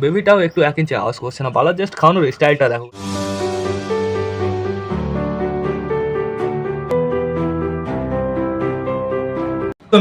বেবিটাও একটু এক ইঞ্চি আওয়াজ করছে না। বালার জাস্ট খাওয়ানোর স্টাইলটা দেখো।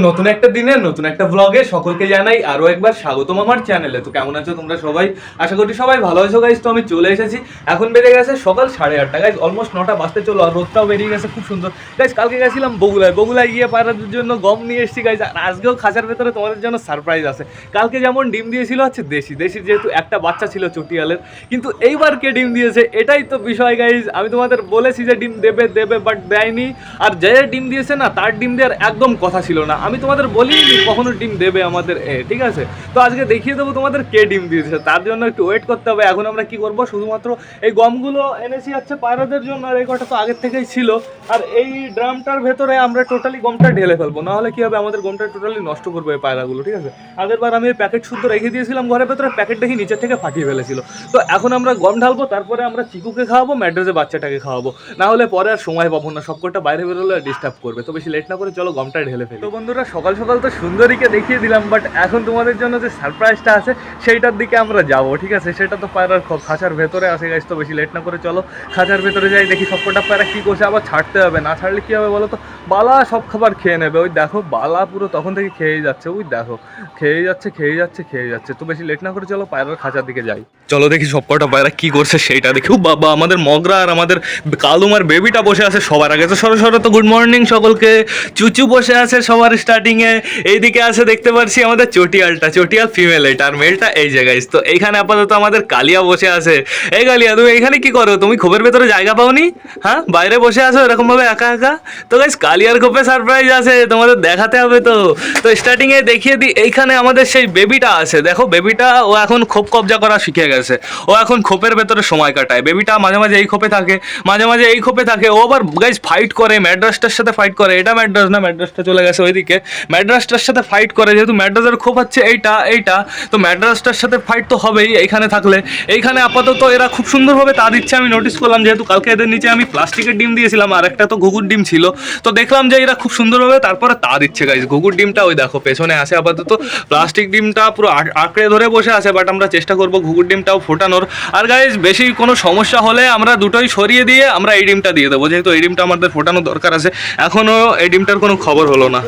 নতুন একটা দিনে, নতুন একটা ব্লগে সকলকে জানাই আরও একবার স্বাগতম আমার চ্যানেলে তো কেমন আছো তোমরা সবাই? আশা করি সবাই ভালো আছো গাইজ তো আমি চলে এসেছি। এখন বেড়ে গেছে সকাল সাড়ে আটটা। গাইজ অলমোস্ট নটা বাজতে চলো আর রোদটাও বেরিয়ে গেছে, খুব সুন্দর। গাইজ কালকে গেছিলাম বগুলায়। বগুলায় গিয়ে পায়রাদের জন্য গম নিয়ে এসেছি গাইজ আর আজকেও খাঁচার ভেতরে তোমাদের জন্য সারপ্রাইজ আছে। কালকে যেমন ডিম দিয়েছিল, হচ্ছে দেশি। দেশি যেহেতু একটা বাচ্চা ছিল চটিয়ালের, কিন্তু এইবার কে ডিম দিয়েছে, এটাই তো বিষয় গাইজ আমি তোমাদের বলেছি যে ডিম দেবে দেবে বাট দেয়নি। আর যে ডিম দিয়েছে না, তার ডিম দেওয়ার একদম কথা ছিল না। আমি তোমাদের বলিনি কখনো ডিম দেবে আমাদের এ, ঠিক আছে? তো আজকে দেখিয়ে দেবো তোমাদের কে ডিম দিয়েছে। তার জন্য একটু ওয়েট করতে হবে। এখন আমরা কি করব? শুধুমাত্র এই গমগুলো এনেছি হচ্ছে পায়রাদের জন্য আর এই কটা তো আগের থেকেই ছিল। আর এই ড্রামটার ভেতরে আমরা টোটালি গমটা ঢেলে ফেলব। না হলে কি হবে? আমাদের গমটা টোটালি নষ্ট করবে এই পায়রাগুলো, ঠিক আছে? আগের বার আমি প্যাকেট শুদ্ধ রেখে দিয়েছিলাম ঘরের ভেতরে প্যাকেট দেখি নিচের থেকে ফাটিয়ে ফেলেছিল। তো এখন আমরা গম ঢালবো, তারপরে আমরা চিকুকে খাওয়াবো ম্যাড্রেসে বাচ্চাটাকে খাওয়াবো। না হলে পরে আর সময় পাবো না, সবকটা বাইরে বেরোলে ডিস্টার্ব করবে। তো বেশি লেট না করে চলো গমটা ঢেলে ফেলি। তো সকাল সকাল তো সুন্দরীকে দেখিয়ে দিলাম বাট এখন তোমাদের জন্য যে সারপ্রাইজটা আছে, সেইটার দিকে আমরা যাব, ঠিক আছে? সেটা তো পায়রার খাঁচার ভেতরে আসে গাইজ তো বেশি লেট না করে চলো। খাঁচার ভেতরে যাই, দেখি সবকটা পায়রা কী করছে, আবার ছাড়তে হবে। না ছাড়লে কী হবে বলো তো? বালা সব খাবার খেয়ে নেবে। ওই দেখো, বালা পুরো তখন থেকে খেয়েই যাচ্ছে, ওই দেখো। খেয়ে যাচ্ছে খেয়ে যাচ্ছে খেয়ে যাচ্ছে। তো বেশি লেট না করে চলো, পায়রার খাঁচার দিকে যাই। চলো দেখি সবকটা পায়রা কী করছে, সেইটা দেখি। বাবা, আমাদের মগরা আর আমাদের কালুমার বেবিটা বসে আছে সবার আগে। তো সরো সরো, তো গুড মর্নিং সকলকে। চুচু বসে আছে সবার স্টার্টিং এ এইদিকে আছে, দেখতে পাচ্ছি আমাদের চটিয়ালটা, চটিয়াল ফিমেল এটা, আর মেলটা এই জায়গায় তো এইখানে আপাতত আমাদের কালিয়া বসে আছে। এই কালিয়া, তুমি এখানে কি করো? তুমি খোপের ভেতরে জায়গা পাওনি? হ্যাঁ? বাইরে বসে আছো এরকম ভাবে একা একা? তো গাইস কালিয়ার খোপে সারপ্রাইজ আছে, তোমাদের দেখাতে হবে তো। তো স্টার্টিং এ দেখিয়ে দিই, এইখানে আমাদের সেই বেবিটা আছে। দেখো বেবিটা ও এখন খোপ কবজা করা শিখে গেছে। ও এখন খোপের ভেতরে সময় কাটায়। বেবিটা মাঝে মাঝে এই খোপে থাকে, মাঝে মাঝে এই খোপে থাকে। ও আবার গাইস ফাইট করে ম্যাড্রাসটার সাথে ফাইট করে। এটা ম্যাড্রাস না ম্যাড্রাসটা চলে গেছে ওইদিকে। ম্যাড্রাসটার সাথে ফাইট করে, যেহেতু ম্যাড্রাসের খোপ হচ্ছে এইটা এইটা, তো ম্যাড্রাসটার সাথে ফাইট তো হবেই এইখানে থাকলে। এইখানে আপাতত এরা খুব সুন্দরভাবে তা দিচ্ছে, আমি নোটিস করলাম যেহেতু কালকে এদের নিচে আমি প্লাস্টিকের ডিম দিয়েছিলাম আর একটা তো ঘুঘুর ডিম ছিল। তো দেখলাম যে এরা খুব সুন্দরভাবে তারপরে তা দিচ্ছে গাইজ ঘুঘুর ডিমটা ওই দেখো, পেছনে আসে আপাতত। প্লাস্টিক ডিমটা পুরো আঁকড়ে ধরে বসে আছে বাট আমরা চেষ্টা করব ঘুঘুর ডিমটাও ফোটানোর। আর গাইজ বেশি কোনো সমস্যা হলে আমরা দুটোই সরিয়ে দিয়ে আমরা এই ডিমটা দিয়ে দেবো, যেহেতু এই ডিমটা আমাদের ফোটানো দরকার আছে। এখনও এই ডিমটার কোনো খবর হলো না।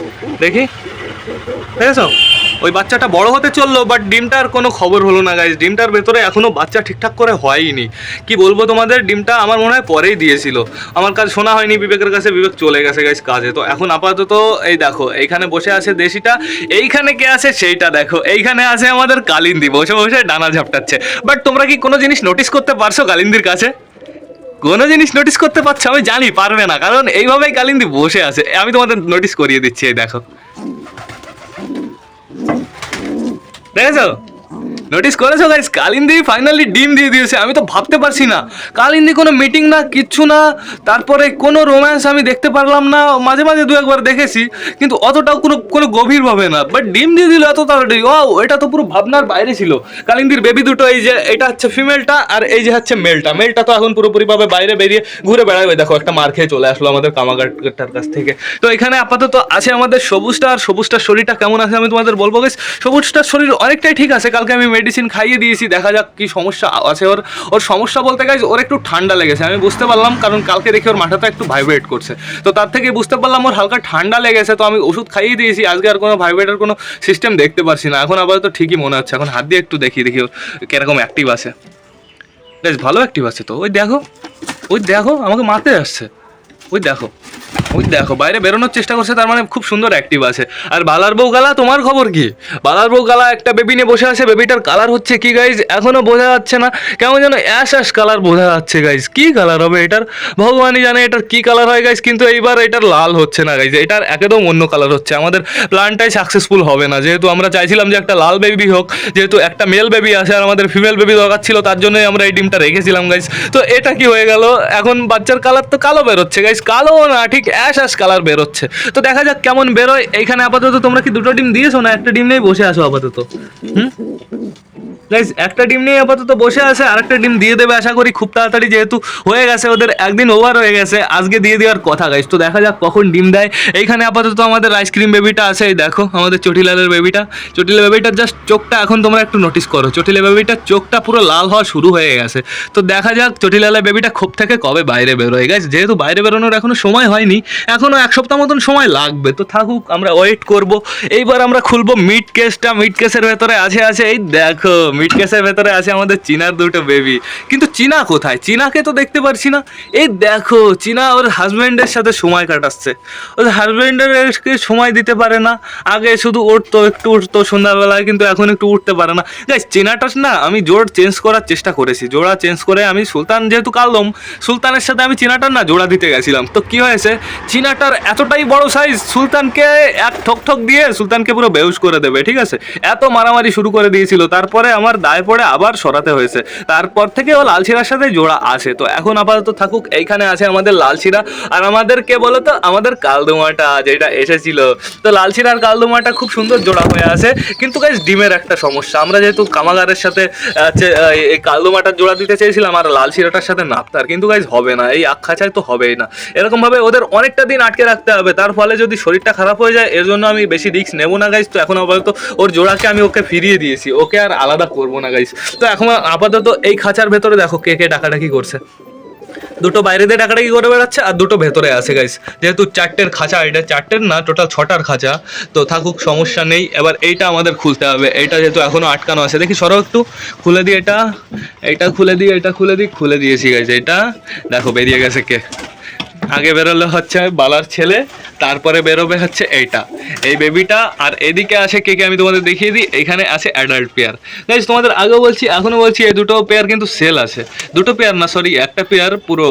দেখি? দেখেছ? ওই বাচ্চাটা বড় হতে চলল বাট ডিমটার কোনো খবর হলো না গাইজ ডিমটার ভেতরে এখনও বাচ্চা ঠিকঠাক করে হয়নি। কি বলব তোমাদের? ডিমটা আমার মনে হয় পরেই দিয়েছিল। আমার কাজ শোনা হয়নি, বিবেকের কাছে বিবেক চলে গেছে গাইজ কাজে। তো এখন আপাতত এই দেখো, এইখানে বসে আছে দেশিটা। এইখানে কে আছে? সেইটা দেখো। এইখানে আছে আমাদের কালিন্দি। বসে বসে ডানা ঝাপটাচ্ছে। বাট তোমরা কি কোনো জিনিস নোটিস করতে পারছ কালিন্দির কাছে? কোনো জিনিস নোটিস করতে পারছ? আমি জানি, পারবে না, কারণ এইভাবেই কালিন্দি বসে আছে। আমি তোমাদের নোটিস করিয়ে দিচ্ছি, এই দেখো। দেখেছ? নোটিস করেছ গাইস কালিন্দি ফাইনালি ডিম দিয়ে দিয়েছে, আমি তো ভাবতে পারছি না। কালিন্দি কোনো মিটিং না, কিচ্ছু না, তারপরে কোনো রোম্যান্স আমি দেখতে পারলাম না, মাঝে মাঝে দু একবার দেখেছি, কিন্তু অতটাও কোনো কোনো গভীরভাবে না। বাট ডিম দিয়ে দিল এত তাড়াতাড়ি ও এটা তো পুরো ভাবনার বাইরে ছিল। কালিন্দির বেবি দুটো, এই যে, এটা হচ্ছে ফিমেলটা আর এই যে হচ্ছে মেলটা মেলটা তো এখন পুরোপুরিভাবে বাইরে বেরিয়ে ঘুরে বেড়াবে। দেখো, একটা মার খেয়ে চলে আসলো আমাদের কামাগারটার কাছ থেকে। তো এখানে আপাতত আছে আমাদের সবুজটা, আর সবুজটার শরীরটা কেমন আছে আমি তোমাদের বলব গেছ সবুজটার শরীর অনেকটাই ঠিক আছে, কালকে আমি মেডিসিন খাইয়ে দিয়েছি, দেখা যাক কি সমস্যা আছে ওর। ওর সমস্যা বলতে গেছে ওর একটু ঠান্ডা লেগেছে। আমি বুঝতে পারলাম, কারণ কালকে দেখি ওর মাথাটা একটু ভাইব্রেট করছে। তো তার থেকে বুঝতে পারলাম ওর হালকা ঠান্ডা লেগেছে, তো আমি ওষুধ খাইয়ে দিয়েছি। আজকে আর কোনো ভাইব্রেটের কোনো সিস্টেম দেখতে পারছি না। এখন আপাতত ঠিকই মনে হচ্ছে। এখন হাত দিয়ে একটু দেখি দেখি ওর কীরকম অ্যাক্টিভ আছে। বেশ ভালো অ্যাক্টিভ আছে তো। ওই দেখো ওই দেখো, আমাকে মারতে আসছে। ওই দেখো। ওই দেখো, বাইরে বেরোনোর চেষ্টা করছে, তার মানে খুব সুন্দর অ্যাক্টিভ আছে। আর বালার বউ গালা, তোমার খবর কি? বালার বউ গালা একটা বেবি নিয়ে বসে আছে বেবিটার কালার হচ্ছে কি গাইজ এখনও বোঝা যাচ্ছে না। কেমন যেন অ্যাশ অ্যাশ কালার বোঝা যাচ্ছে গাইজ কি কালার হবে এটার? ভগবানই জানে এটার কি কালার হয় গাইজ কিন্তু এইবার এটার লাল হচ্ছে না গাইজ এটার একদম অন্য কালার হচ্ছে। আমাদের প্ল্যানটাই সাকসেসফুল হবে না। যেহেতু আমরা চাইছিলাম যে একটা লাল বেবি হোক, যেহেতু একটা মেল বেবি আছে আর আমাদের ফিমেল বেবি দরকার ছিল, তার জন্যই আমরা এই ডিমটা রেখেছিলাম গাইজ তো এটা কি হয়ে গেল? এখন বাচ্চার কালার তো কালো বেরোচ্ছে গাইজ কালো না, ঠিক অ্যাশ অ্যাশ কালার বেরোচ্ছে। তো দেখা যাক কেমন বেরোয়। এখানে আপাতত তোমরা কি দুটো ডিম দিয়েছ না একটা ডিম নিয়েই বসে আসো আপাতত? হুম? গাইজ একটা ডিম নিয়ে আপাতত বসে আছে আর একটা ডিম দিয়ে দেবে আশা করি খুব তাড়াতাড়ি, যেহেতু হয়ে গেছে ওদের একদিন ওভার হয়ে গেছে, আজকে দিয়ে দেওয়ার কথা গাইজ তো দেখা যাক কখন ডিম দেয়। এইখানে আপাতত আমাদের আইসক্রিম বেবিটা আছে, এই দেখো, আমাদের চটিলালের বেবিটা চটিলা বেবিটার জাস্ট চোখটা এখন তোমরা একটু নোটিস করো। চটিলা বেবিটার চোখটা পুরো লাল হওয়া শুরু হয়ে গেছে। তো দেখা যাক চটিলালের বেবিটা খোপ থেকে কবে বাইরে বেরোয়। গাইজ যেহেতু বাইরে বেরোনোর এখনও সময় হয়নি, এখনও এক সপ্তাহ মতন সময় লাগবে। তো থাকুক, আমরা ওয়েট করব। এইবার আমরা খুলবো মিড কেসটা মিড কেসের ভেতরে আছে আছে, এই দেখো মিড কেসের ভেতরে আছে আমাদের চীনার দুটো বেবি কিন্তু চীনা কোথায়? চীনাকে তো দেখতে পারছি না। এই দেখো, চীনা ওর হাজব্যান্ডের সাথে সময় কাটাচ্ছে। ওর হাজব্যান্ডের সময় দিতে পারে না। আগে শুধু উঠতো, একটু উঠতো সন্ধ্যাবেলায়, কিন্তু এখন একটু উঠতে পারে না। গাইস চীনাটা না আমি জোর চেঞ্জ করার চেষ্টা করেছি। জোড়া চেঞ্জ করে আমি সুলতান যেহেতু কালদম, সুলতানের সাথে আমি চীনাটার না জোড়া দিতে গেছিলাম। তো কি হয়েছে? চীনাটার এতটাই বড় সাইজ সুলতানকে এক ঠক ঠক দিয়ে সুলতানকে পুরো বেউস করে দেবে, ঠিক আছে? এত মারামারি শুরু করে দিয়েছিল। তারপরে আমার দায় পড়ে আবার সরাতে হয়েছে। তারপর থেকে ও লালশিরার সাথে জোড়া আছে। তো এখন আপাতত থাকুক, এইখানে আছে আমাদের লালশিরা। আর আমাদের কে বলো তো, আমাদের কালদুমাটা যেটা এসেছিল। তো লালশিরা আর কালদুমাটা খুব সুন্দর জোড়া হয়ে আছে। কিন্তু গাইজ ডিমের একটা সমস্যা। আমরা যেহেতু কামাগারের সাথে এই কালদুমাটার জোড়া দিতে চেয়েছিলাম আর লালশিরাটার সাথে নাপতার। কিন্তু গাইজ হবে না। এই আখাচায় তো হবেই না। এরকমভাবে ওদের অনেকটা দিন আটকে রাখতে হবে। তার ফলে যদি শরীরটা খারাপ হয়ে যায়, এর জন্য আমি বেশি রিস্ক নেব না গাইজ তো এখন আপাতত ওর জোড়াকে আমি ওকে ফিরিয়ে দিয়েছি। ওকে আর আলাদা করব না গাইস তো এখন আপাতত এই খাঁচার ভেতরে দেখো কে কে ডাকাডাকি করছে। দুটো বাইরে দিয়ে ডাকাডাকি করে বেড়াচ্ছে আর দুটো ভেতরে আছে গাইস যেহেতু চারটের খাঁচা, এটা চারটের না টোটাল ছটার খাঁচা। তো থাকুক, সমস্যা নেই। এবার এইটা আমাদের খুলতে হবে। এটা যেহেতু এখনও আটকানো আছে। দেখি, সরো একটু। খুলে দিই এটা। এইটা খুলে দিই এটা খুলে দিই, খুলে দিয়েছি গাইস এটা দেখো, বেরিয়ে গেছে কে। আগে বেরোলে হচ্ছে বালার ছেলে, তারপরে বেরোবে হচ্ছে এইটা। এই বেবিটা আর এদিকে আছে কে কে আমি তোমাদের দেখিয়ে দিই, এখানে আছে অ্যাডাল্ট পেয়ার গাইজ তোমাদের আগেও বলছি, এখনও বলছি, এই দুটো পেয়ার কিন্তু সেল আছে। দুটো পেয়ার না সরি একটা পেয়ার পুরো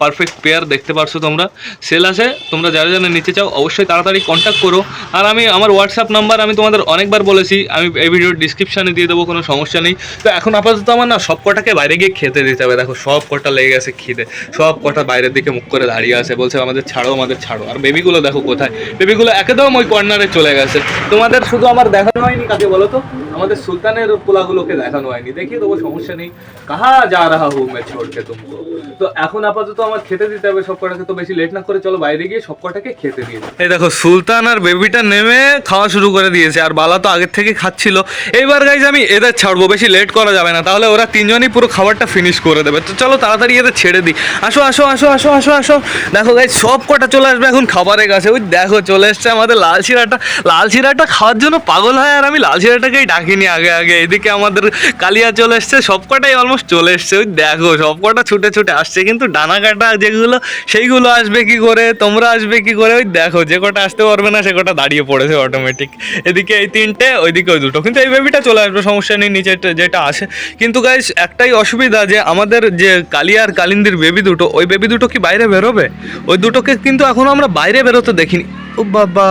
পারফেক্ট পেয়ার দেখতে পারছ তোমরা। সেল আছে, তোমরা যারা যারা নিতে চাও, অবশ্যই তাড়াতাড়ি কন্ট্যাক্ট করো। আর আমি, আমার হোয়াটসঅ্যাপ নাম্বার আমি তোমাদের অনেকবার বলেছি, আমি এই ভিডিওর ডিসক্রিপশানে দিয়ে দেবো, কোনো সমস্যা নেই। তো এখন আপাতত আমার না সব কটাকে বাইরে গিয়ে খেতে দিতে হবে। দেখো সব কটা লেগে গেছে খিদে সব কটা বাইরের দিকে মুখ করে দাঁড়িয়ে আছে বলছে, আমাদের ছাড়ো আমাদের ছাড়ো। আর বেবিগুলো দেখো কোথায়? বেবিগুলো একদম ওই কর্নারে চলে গেছে। তোমাদের শুধু আমার দেখানো হয়নি কাকে বলো তো? আমাদের সুলতানের পোলাগুলোকে দেখানো হয়নি। দেখিয়ে দেবো, সমস্যা নেই। কাহা যা রাহা হু মে ছোড়কে তুমকো। তো এখন আপাতত আমার খেতে দিতে হবে, সব কটাকে। তো বেশি লেট না করে চলো বাইরে গিয়ে সব কটাকে খেতে দিয়ে। এই দেখো, সুলতান আর বেবিটা নেমে খাওয়া শুরু করে দিয়েছে, আর বালা তো আগের থেকে খাচ্ছিল। এইবার গাইজ আমি এদের ছাড়বো, বেশি লেট করা যাবে না। তাহলে ওরা তিনজনই পুরো খাবারটা ফিনিশ করে দেবে। তো চলো তাড়াতাড়ি এদের ছেড়ে দিই। আসো আসো আসো আসো আসো আসো। দেখো গাইজ সব কটা চলে আসবে এখন খাবারের কাছে। ওই দেখো চলে এসছে আমাদের লাল শিরাটা। লাল শিরাটা খাওয়ার জন্য পাগল হয়, আর আমি লাল শিরাটাকেই ডাকিনি আগে আগে। এদিকে আমাদের কালিয়া চলে এসছে সব কটাই অলমোস্ট চলে এসছে। ওই দেখো সব কটা ছুটে ছুটে আসছে। কিন্তু ডানা কাটা যেগুলো, সেইগুলো আসবে কি করে? তোমরা আসবে কি করে? ওই দেখো, যে কটা আসতে পারবে না, সে কটা দাঁড়িয়ে পড়েছে অটোমেটিক এদিকে এই তিনটে, ওইদিকে ওই দুটো। কিন্তু এই বেবিটা চলে আসবে, সমস্যা নেই, নিচে যেটা আসে। কিন্তু গাইস একটাই অসুবিধা যে আমাদের যে কালিয়ার কালিন্দির বেবি দুটো, ওই বেবি দুটো কি বাইরে বেরোবে? ওই দুটোকে কিন্তু এখনও আমরা বাইরে বেরোতে দেখিনি। ও বাবা,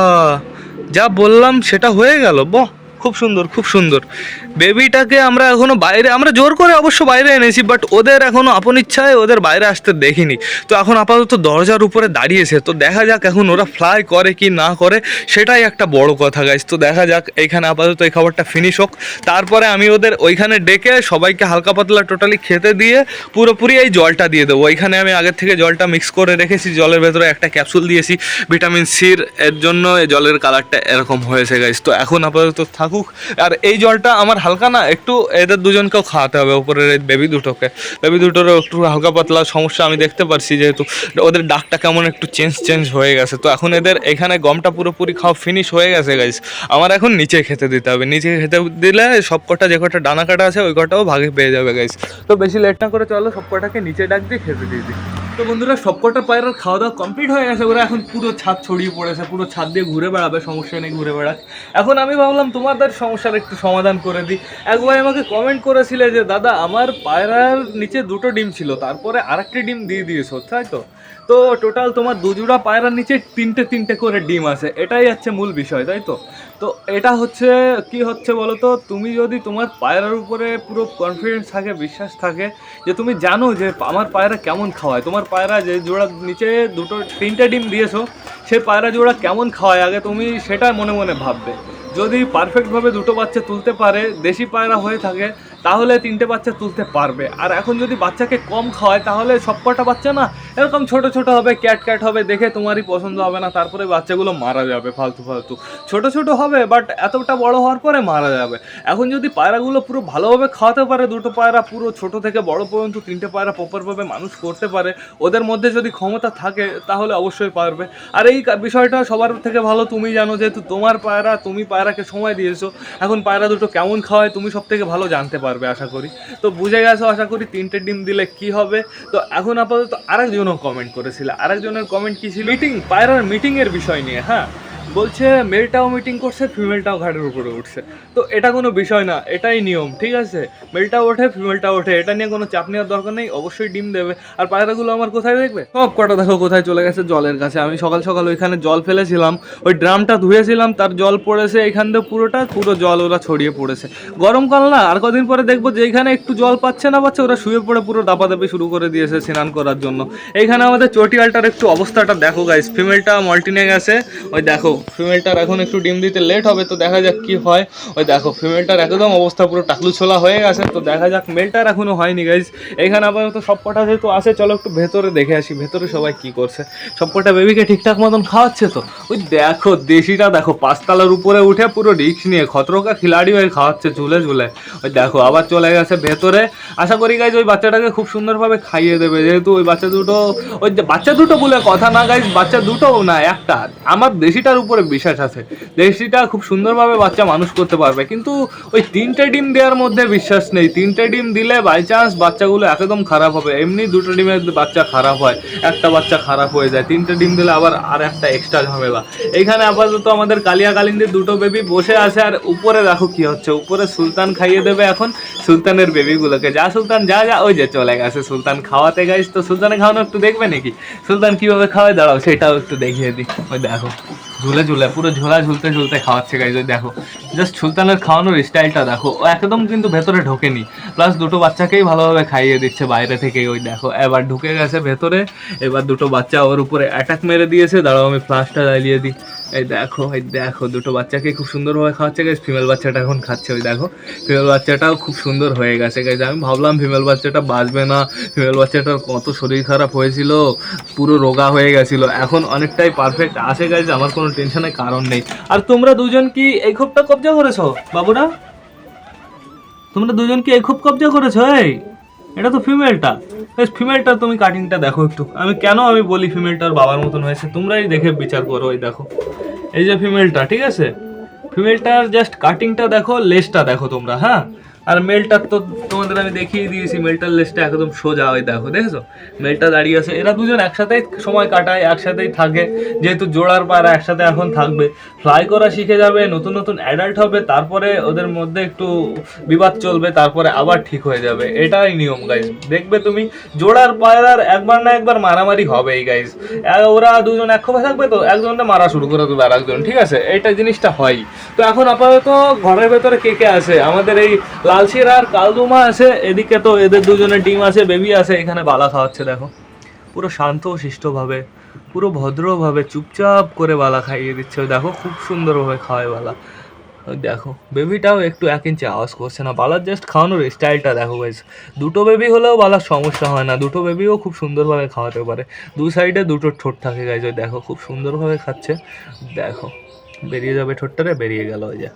যা বললাম সেটা হয়ে গেল, বাহ। খুব সুন্দর খুব সুন্দর। বেবিটাকে আমরা এখনও বাইরে, আমরা জোর করে অবশ্য বাইরে এনেছি বাট ওদের এখনও আপন ইচ্ছায় ওদের বাইরে আসতে দেখিনি। তো এখন আপাতত দরজার উপরে দাঁড়িয়েছে, তো দেখা যাক এখন ওরা ফ্লাই করে কি না করে, সেটাই একটা বড় কথা গাইজ তো দেখা যাক, এখানে আপাতত এই খাবারটা ফিনিশ হোক। তারপরে আমি ওদের ওইখানে ডেকে সবাইকে হালকা পাতলা টোটালি খেতে দিয়ে পুরোপুরি এই জলটা দিয়ে দেবো। ওইখানে আমি আগের থেকে জলটা মিক্স করে রেখেছি, জলের ভেতরে একটা ক্যাপসুল দিয়েছি। ভিটামিন সির এর জন্য এই জলের কালারটা এরকম হয়েছে গাইজ তো এখন আপাতত থাকুক। আর এই জলটা আমার হালকা না, একটু এদের দুজনকেও খাওয়াতে হবে উপরের এই বেবি দুটোকে। বেবি দুটোরও একটু হালকা পাতলা সমস্যা, আমি দেখতে পারছি যেহেতু ওদের ডাকটা কেমন একটু চেঞ্জ চেঞ্জ হয়ে গেছে। তো এখন এদের এখানে গমটা পুরোপুরি খাওয়া ফিনিশ হয়ে গেছে গাইজ আমার এখন নিচে খেতে দিতে হবে। নিচে খেতে দিলে সব কটা যে কটা ডানা কাটা আছে, ওই কটাও ভাগে পেয়ে যাবে গাইজ তো বেশি লেট না করে চলো সব কটাকে নিচে ডাক দিয়ে খেতে দিয়ে দিই। তো বন্ধুরা, সবকটা পায়রার খাওয়া দাওয়া কমপ্লিট হয়ে গেছে ওরা এখন পুরো ছাদ ছড়িয়ে পড়েছে, পুরো ছাদ দিয়ে ঘুরে বেড়াবে, সমস্যা নেই ঘুরে বেড়াক। এখন আমি ভাবলাম তোমাদের সমস্যার একটু সমাধান করে দিই। একবার আমাকে কমেন্ট করেছিলে যে, দাদা, আমার পায়রার নিচে দুটো ডিম ছিল, তারপরে আরেকটি ডিম দিয়ে দিয়েছ তাই তো? তো টোটাল তোমার দুজোড়া পায়রার নিচে তিনটে তিনটে করে ডিম আছে, এটাই হচ্ছে মূল বিষয়, তাই তো? তো এটা হচ্ছে, কি হচ্ছে বলো তো তুমি যদি তোমার পায়রার উপরে পুরো কনফিডেন্স থাকে, বিশ্বাস থাকে, যে তুমি জানো যে আমার পায়রা কেমন খাওয়ায়, তোমার পায়রা যে জোড়া নিচে দুটো, তিনটে ডিম দিয়েছ, সে পায়রা জোড়া কেমন খাওয়ায়? আগে তুমি সেটা মনে মনে ভাববে। যদি পারফেক্টভাবে দুটো বাচ্চা তুলতে পারে, দেশি পায়রা হয়ে থাকে তাহলে তিনটে বাচ্চা তুলতে পারবে। আর এখন যদি বাচ্চাকে কম খাওয়ায়, তাহলে সবকটা বাচ্চা না এরকম ছোট ছোট হবে, ক্যাট ক্যাট হবে, দেখে তোমারই পছন্দ হবে না, তারপরে বাচ্চাগুলো মারা যাবে ফালতু ফালতু। ছোট ছোট হবে বাট এতটা বড় হওয়ার পরে মারা যাবে। এখন যদি পায়রাগুলো পুরো ভালোভাবে খাওয়াতে পারে, দুটো পায়রা পুরো ছোট থেকে বড় পর্যন্ত, তিনটে পায়রা প্রপারভাবে মানুষ করতে পারে, ওদের মধ্যে যদি ক্ষমতা থাকে, তাহলে অবশ্যই পারবে। আর এই বিষয়টা সবার থেকে ভালো, তুমি জানো যেহেতু তোমার পায়রা, তুমি পায়রাকে সময় দিয়েছ। এখন পায়রা দুটো কেমন খাওয়ায়, তুমি সব থেকে ভালো জানতে পারবে আশা করি। তো বুঝে গেছো, আশা করি তিনটে ডিম দিলে কি হবে? তো এখন আপাতত আরেকজনও কমেন্ট করেছিল। আরেকজনের কমেন্ট কি ছিল? মিটিং পায়রার মিটিংয়ের বিষয় নিয়ে হ্যাঁ? বলছে, মেলটাও মিটিং করছে ফিমেলটাও ঘাটের উপরে উঠছে। তো এটা কোনো বিষয় না, এটাই নিয়ম, ঠিক আছে? মেলটাও ওঠে ফিমেলটাও ওঠে, এটা নিয়ে কোনো চাপ নেওয়ার দরকার নেই, অবশ্যই ডিম দেবে। আর পায়রাগুলো আমার কোথায় দেখবে? সব কটা দেখো কোথায় চলে গেছে জলের কাছে। আমি সকাল সকাল ওইখানে জল ফেলেছিলাম, ওই ড্রামটা ধুয়েছিলাম, তার জল পড়েছে এখান দিয়ে পুরোটা, পুরো জল ওরা ছড়িয়ে পড়েছে। গরমকাল না, আর কদিন পরে দেখব যে এইখানে একটু জল পাচ্ছে না পাচ্ছে, ওরা শুয়ে পড়ে পুরো দাপাদাপি শুরু করে দিয়েছে স্নান করার জন্য। এইখানে আমাদের চটিয়ালটার একটু অবস্থাটা দেখো গাইস ফিমেলটা মল্টিনে গেছে ওই দেখো ফিমেলটার এখন একটু ডিম দিতে লেট হবে, তো দেখা যাক কি হয়। ওই দেখো ফিমেলটার একদম অবস্থা পুরো টাকলু ছোলা হয়ে গেছে, তো দেখা যাক মেলটার এখনও হয়নি গাইস এইখানে আপাতত সব কটা যেহেতু আসে চলো একটু ভেতরে দেখে আসি, ভেতরে সবাই কি করছে। সব কটা বেবিকে ঠিকঠাক মতন খাওয়াচ্ছে তো? ওই দেখো, দেশিটা দেখো, পাঁচতলার উপরে উঠে পুরো রিক্স নিয়ে খতরকা খিলাড়ি হয়ে খাওয়াচ্ছে ঝুলে ঝুলে। ওই দেখো, আবার চলে গেছে ভেতরে। আশা করি গাইজ ওই বাচ্চাটাকে খুব সুন্দরভাবে খাইয়ে দেবে, যেহেতু ওই বাচ্চা দুটো, ওই বাচ্চা দুটো বলে কথা না গাইজ বাচ্চা দুটো না, একটা। আমার দেশিটার উপরে বিশ্বাস আছে। দেশিটা খুব সুন্দরভাবে বাচ্চা মানুষ করতে পারবে। কিন্তু ওই তিনটে ডিম দেওয়ার মধ্যে বিশ্বাস নেই। তিনটে ডিম দিলে বাই চান্স বাচ্চাগুলো একদম খারাপ হবে। এমনি দুটো ডিমের বাচ্চা খারাপ হয়, একটা বাচ্চা খারাপ হয়ে যায়। তিনটে ডিম দিলে আবার আর একটা এক্সট্রা ঝামেলা। এইখানে আপাতত আমাদের কালিয়া কালিন্দির দুটো বেবি বসে আছে আর উপরে দেখো কি হচ্ছে। উপরে সুলতান খাইয়ে দেবে এখন সুলতানের বেবিগুলোকে যা সুলতান, যা যা, ওই যে চলে গেছে সুলতান খাওয়াতে। গাইস তো সুলতানের খাওয়ানো একটু দেখবে নাকি? সুলতান কীভাবে খাওয়ায়? দাঁড়াও, সেটাও একটু দেখিয়ে দিই। ওই দেখো। ঝুলে ঝুলে, পুরো ঝোলা ঝুলতে ঝুলতে খাওয়াচ্ছে গাইজ ওই দেখো। জাস্ট সুলতানের খাওয়ানোর স্টাইলটা দেখো। ও একদম কিন্তু ভেতরে ঢোকেনি। প্লাস দুটো বাচ্চাকেই ভালোভাবে খাইয়ে দিচ্ছে বাইরে থেকেই, ওই দেখো। এবার ঢুকে গেছে ভেতরে, এবার দুটো বাচ্চা ওর উপরে অ্যাটাক মেরে দিয়েছে। দাঁড়াও আমি ফ্লাশটা জ্বালিয়ে দিই। এই দেখো এই দেখো, দুটো বাচ্চাকে খুব সুন্দরভাবে খাওয়াচ্ছে। গেছে ফিমেল বাচ্চাটা এখন খাচ্ছে, ওই দেখো। ফিমেল বাচ্চাটাও খুব সুন্দর হয়ে গেছে। গেছে আমি ভাবলাম ফিমেল বাচ্চাটা বাঁচবে না। ফিমেল বাচ্চাটার কত শরীর খারাপ হয়েছিল, পুরো রোগা হয়ে গেছিল। এখন অনেকটাই পারফেক্ট আসে গেছে আমার কোনো টেনশনের কারণ নেই। আর তোমরা দুজন কি এই খোপটা কবজা করেছ, বাবুরা? তোমরা দুজন কি এই খোপ কবজা করেছ, এই? এটা তো ফিমেলটা বেশ ফিমেলটা তুমি কাটিংটা দেখো একটু। আমি কেন আমি বলি ফিমেলটার বাবার মতন হয়েছে? তোমরাই দেখে বিচার করো ওই দেখো। এই যে ফিমেলটা ঠিক আছে? ফিমেলটার জাস্ট কাটিংটা দেখো লেসটা দেখো তোমরা হ্যাঁ? আর মেলটার তো তোমাদের আমি দেখিয়ে দিয়েছি, মেলটার লেসটা একদম সোজা ওই দেখো, দেখেছ? মেলটা দাঁড়িয়ে আছে, এরা দুজন একসাথেই সময় কাটায়, একসাথেই থাকে, যেহেতু জোড়ার পায়রা একসাথে এখন থাকবে। ফ্লাই করা শিখে যাবে, নতুন নতুন অ্যাডাল্ট হবে, তারপরে ওদের মধ্যে একটু বিবাদ চলবে, তারপরে আবার ঠিক হয়ে যাবে। এটাই নিয়ম গাইজ দেখবে তুমি, জোড়ার পায়রার একবার না একবার মারামারি হবে এই গাইজ ওরা দুজন এক খোপে থাকবে তো একজনটা মারা শুরু করে দেবে আর একজন ঠিক আছে? এইটা জিনিসটা হয়। তো এখন আপাতত ঘরের ভেতরে কে কে আছে? আমাদের এই লালশির আর কালদুমা আছে, এদিকে তো এদের দুজনের ডিম আছে, বেবি আছে, এখানে বালা খাওয়াচ্ছে, দেখো। পুরো শান্ত শিষ্টভাবে, পুরো ভদ্রভাবে চুপচাপ করে বালা খাইয়ে দিচ্ছে দেখো, খুব সুন্দরভাবে খাওয়ায় বালা। দেখো, বেবিটাও একটু এক ইঞ্চি আওয়াজ করছে না, বালার জাস্ট খাওয়ানোর স্টাইলটা দেখো গাইজ দুটো বেবি হলেও বালার সমস্যা হয় না, দুটো বেবিও খুব সুন্দরভাবে খাওয়াতে পারে। দু সাইডে দুটো ঠোঁট থাকে গাইজ ওই দেখো, খুব সুন্দরভাবে খাচ্ছে। দেখো, বেরিয়ে যাবে ঠোঁটটারে বেরিয়ে গেল, ওই যে।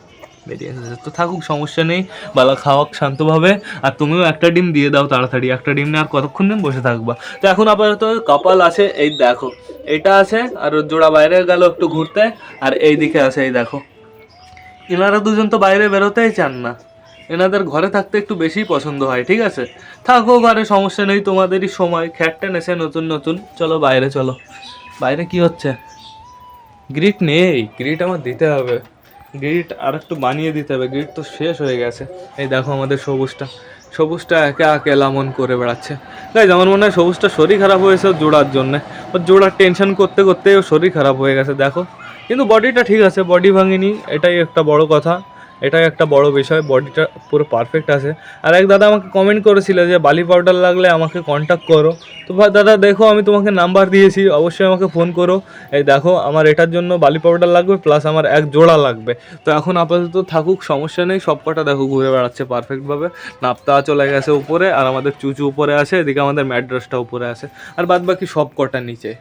বেরিয়ে এসেছে। তো থাকুক, সমস্যা নেই। বালা খাওয়াক শান্তভাবে। আর তুমিও একটা ডিম দিয়ে দাও তাড়াতাড়ি। একটা ডিম নিয়ে আর কতক্ষণ দিন বসে থাকবা? তো এখন আপাতত কপাল আছে, এই দেখো। এটা আছে, আর জোড়া বাইরে গেল একটু ঘুরতে। আর এই দিকে আছে, এই দেখো। এনারা দুজন তো বাইরে বেরোতেই চান না। এনাদের ঘরে থাকতে একটু বেশি পছন্দ হয়, ঠিক আছে? থাকো, ঘরে সমস্যা নেই, তোমাদেরই সময়। খ্যাটটা নেছে নতুন নতুন। চলো, বাইরে চলো। বাইরে কি হচ্ছে? গ্রিট নেই। গ্রিট আমার দিতে হবে। গ্রিট আর একটু বানিয়ে দিতে হবে, গ্রিট তো শেষ হয়ে গেছে। এই দেখো আমাদের সবুজটা। সবুজটা একে একে লামন করে বেড়াচ্ছে। তাই আমার মনে হয় সবুজটা শরীর খারাপ হয়েছে জোড়ার জন্যে। ওর জোড়ার টেনশন করতে করতে ওর শরীর খারাপ হয়ে গেছে, দেখো। কিন্তু বডিটা ঠিক আছে বডি ভাঙিনি, এটাই একটা বড় কথা। এটাই একটা বড় বিষয় বডিটা পুরো পারফেক্ট আছে। আর এক দাদা আমাকে কমেন্ট করেছিল যে, বালি পাউডার লাগলে আমাকে কন্ট্যাক্ট করো। তো দাদা দেখো, আমি তোমাকে নাম্বার দিয়েছি, অবশ্যই আমাকে ফোন করো। এই দেখো, আমার এটার জন্য বালি পাউডার লাগবে প্লাস আমার এক জোড়া লাগবে। তো এখন আপাতত থাকুক, সমস্যা নেই সব কটা দেখো, ঘুরে বেড়াচ্ছে পারফেক্টভাবে নাপ্তা চলে গেছে উপরে, আর আমাদের চুচু উপরে আছে, এদিকে আমাদের ম্যাড্রাসটা উপরে আছে। আর বাদ বাকি সব কটা নিচে।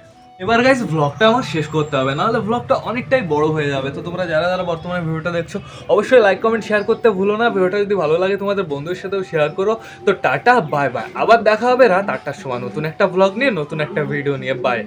এবার গাইজ ব্লগটা আমার শেষ করতে হবে, নাহলে ব্লগটা অনেকটাই বড় হয়ে যাবে। তো তোমরা যারা যারা বর্তমানে ভিডিওটা দেখছ, অবশ্যই লাইক কমেন্ট শেয়ার করতে ভুলো না। ভিডিওটা যদি ভালো লাগে তোমাদের বন্ধুদের সাথেও শেয়ার করো। তো টাটা বাই বাই আবার দেখা হবে রাত আটটার সময় নতুন একটা ব্লগ নিয়ে, নতুন একটা ভিডিও নিয়ে। বাই